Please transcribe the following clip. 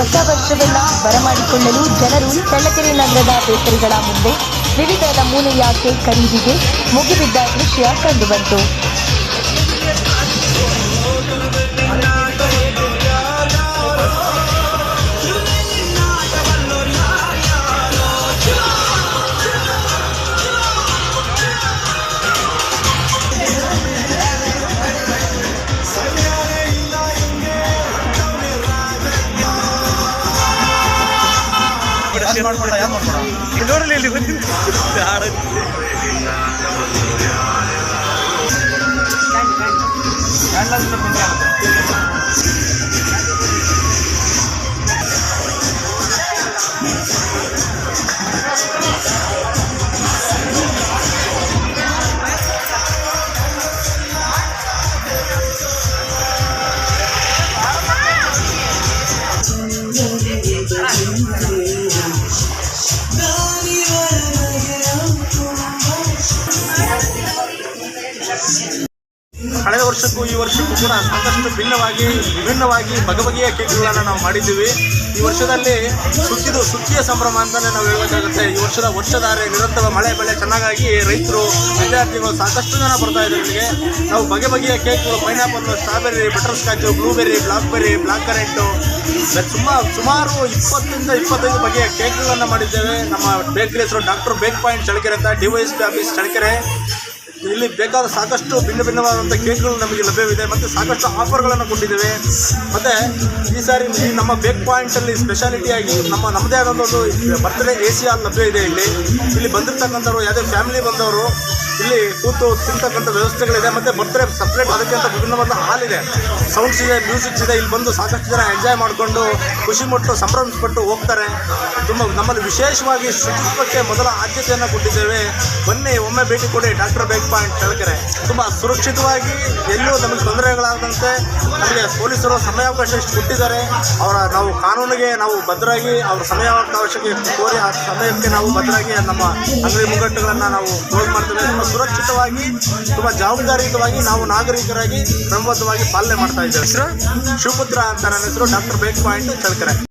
ಹೊಸ ವರ್ಷವೆಲ್ಲ ಬರಮಾಡಿಕೊಳ್ಳಲು ಜನರು ಚಳ್ಳಕೆರೆ ನಗರದ ಬೇಕರಿಗಳ ಮುಂದೆ ವಿವಿಧ ನಮೂನೆಯ ಕೇಕ್ ಖರೀದಿಗೆ ಮುಗಿಬಿದ್ದ ದೃಶ್ಯ ಕಂಡುಬಂತು. ಯಾವ್ದು ಮಾಡ್ಕೊಡ ಯಾವ್ದು ಮಾಡ್ಕೊಡ ನೋಡಲಿ ಇಲ್ಲಿ ಬಂದಿದ್ದು ಎಲ್ಲದನ್ನ ಕಳೆದ ವರ್ಷಕ್ಕೂ ಈ ವರ್ಷಕ್ಕೂ ಕೂಡ ಸಾಕಷ್ಟು ಭಿನ್ನವಾಗಿ, ವಿಭಿನ್ನವಾಗಿ ಬಗೆ ಬಗೆಯ ಕೇಕ್ಗಳನ್ನು ನಾವು ಮಾಡಿದ್ದೀವಿ. ಈ ವರ್ಷದಲ್ಲಿ ಸುತ್ತಿದು ಸುತ್ತಿಯ ಸಂಭ್ರಮ ಅಂತಲೇ ನಾವು ಹೇಳಬೇಕಾಗುತ್ತೆ. ಈ ವರ್ಷದ ವರ್ಷಧಾರೆ, ನಿರಂತರ ಮಳೆ, ಬೆಳೆ ಚೆನ್ನಾಗಾಗಿ ರೈತರು, ವಿದ್ಯಾರ್ಥಿಗಳು ಸಾಕಷ್ಟು ಜನ ಬರ್ತಾ ಇದ್ದಾರೆ ಇಲ್ಲಿಗೆ. ನಾವು ಬಗೆ ಬಗೆಯ ಕೇಕ್ಗಳು pineapple strawberry butterscotch blueberry, blackberry, black currant ಸುಮಾರು ಸುಮಾರು ಇಪ್ಪತ್ತರಿಂದ ಇಪ್ಪತ್ತೈದು ಬಗೆಯ ಕೇಕ್ಗಳನ್ನು ಮಾಡಿದ್ದೇವೆ. ನಮ್ಮ ಬೇಕರಿ ಹೆಸರು ಡಾಕ್ಟರ್ ಬೇಕ್ ಪಾಯಿಂಟ್ ಚಳಕೆರೆ ಅಂತ, D Y S P office Challakere. ಇಲ್ಲಿ ಬೇಕಾದ ಸಾಕಷ್ಟು ಭಿನ್ನ ಭಿನ್ನವಾದಂಥ ಕೇಕ್ಗಳು ನಮಗೆ ಲಭ್ಯವಿದೆ ಮತ್ತು ಸಾಕಷ್ಟು ಆಫರ್ಗಳನ್ನು ಕೊಟ್ಟಿದ್ದೇವೆ. ಮತ್ತು ಈ ಸಾರಿ ನಮ್ಮ ಬೇಕ್ ಪಾಯಿಂಟಲ್ಲಿ ಸ್ಪೆಷಾಲಿಟಿಯಾಗಿ ನಮ್ಮ ನಮ್ಮದೇ ಆದಂಥ ಒಂದು ಬರ್ತ್ಡೇ ಎ ಸಿ ಲಭ್ಯ ಇದೆ ಇಲ್ಲಿ. ಇಲ್ಲಿ ಬಂದಿರ್ತಕ್ಕಂಥವ್ರು, ಯಾವುದೇ ಫ್ಯಾಮಿಲಿ ಬಂದವರು ಇಲ್ಲಿ ಕೂತು ತಿಂತಕ್ಕಂಥ ವ್ಯವಸ್ಥೆಗಳಿದೆ, ಮತ್ತು ಬರ್ತಾರೆ ಸಪ್ರೇಟ್ ಅದಕ್ಕೆ ಅಂತ ವಿಭಿನ್ನವಾದ ಹಾಲ್ ಇದೆ. ಸೌಂಡ್ಸ್ ಇದೆ ಮ್ಯೂಸಿಕ್ಸ್ ಇದೆ, ಇಲ್ಲಿ ಬಂದು ಸಾಕಷ್ಟು ಜನ ಎಂಜಾಯ್ ಮಾಡಿಕೊಂಡು ಖುಷಿ ಮುಟ್ಟು ಸಂಭ್ರಮಿಸ್ಪಟ್ಟು ಹೋಗ್ತಾರೆ. ತುಂಬ ನಮ್ಮಲ್ಲಿ ವಿಶೇಷವಾಗಿ ಶುಚಿತ್ವಕ್ಕೆ ಮೊದಲ ಆದ್ಯತೆಯನ್ನು ಕೊಟ್ಟಿದ್ದೇವೆ. ಬನ್ನಿ, ಒಮ್ಮೆ ಭೇಟಿ ಕೊಡಿ ಡಾಕ್ಟರ್ ಬೇಕ್ ಪಾಯಿಂಟ್ ಚಳ್ಳಕೆರೆ ತುಂಬ ಸುರಕ್ಷಿತವಾಗಿ ಎಲ್ಲೂ ನಮಗೆ ತೊಂದರೆಗಳಾಗದಂತೆ ನಮಗೆ ಪೊಲೀಸರು ಸಮಯಾವಕಾಶ ಇಷ್ಟು ಕೊಟ್ಟಿದ್ದಾರೆ. ಅವರ ನಾವು ಕಾನೂನಿಗೆ ನಾವು ಭದ್ರಾಗಿ, ಅವರ ಸಮಯಾವಕಾಶಕ್ಕೆ ಕೋರಿ, ಆ ಸಮಯಕ್ಕೆ ನಾವು ಭದ್ರಾಗಿ ನಮ್ಮ ಅಂಗಡಿ ಮುಗ್ಗಟ್ಟುಗಳನ್ನು ನಾವು ಕ್ಲೋಸ್ ಮಾಡ್ತೇವೆ. ಸುರಕ್ಷಿತವಾಗಿ ತುಂಬ ಜವಾಬ್ದಾರಿಯುತವಾಗಿ ನಾವು ನಾಗರಿಕರಾಗಿ ಕ್ರಮಬದ್ಧವಾಗಿ ಪಾಲನೆ ಮಾಡ್ತಾ ಇದ್ದೇವೆ ಶಿವಪುತ್ರ ಅಂತ ನನ್ನ ಹೆಸರು ಡಾಕ್ಟರ್ ಬೇಕ್ ಪಾಯಿಂಟ್ ಚಳ್ಳಕೆರೆ.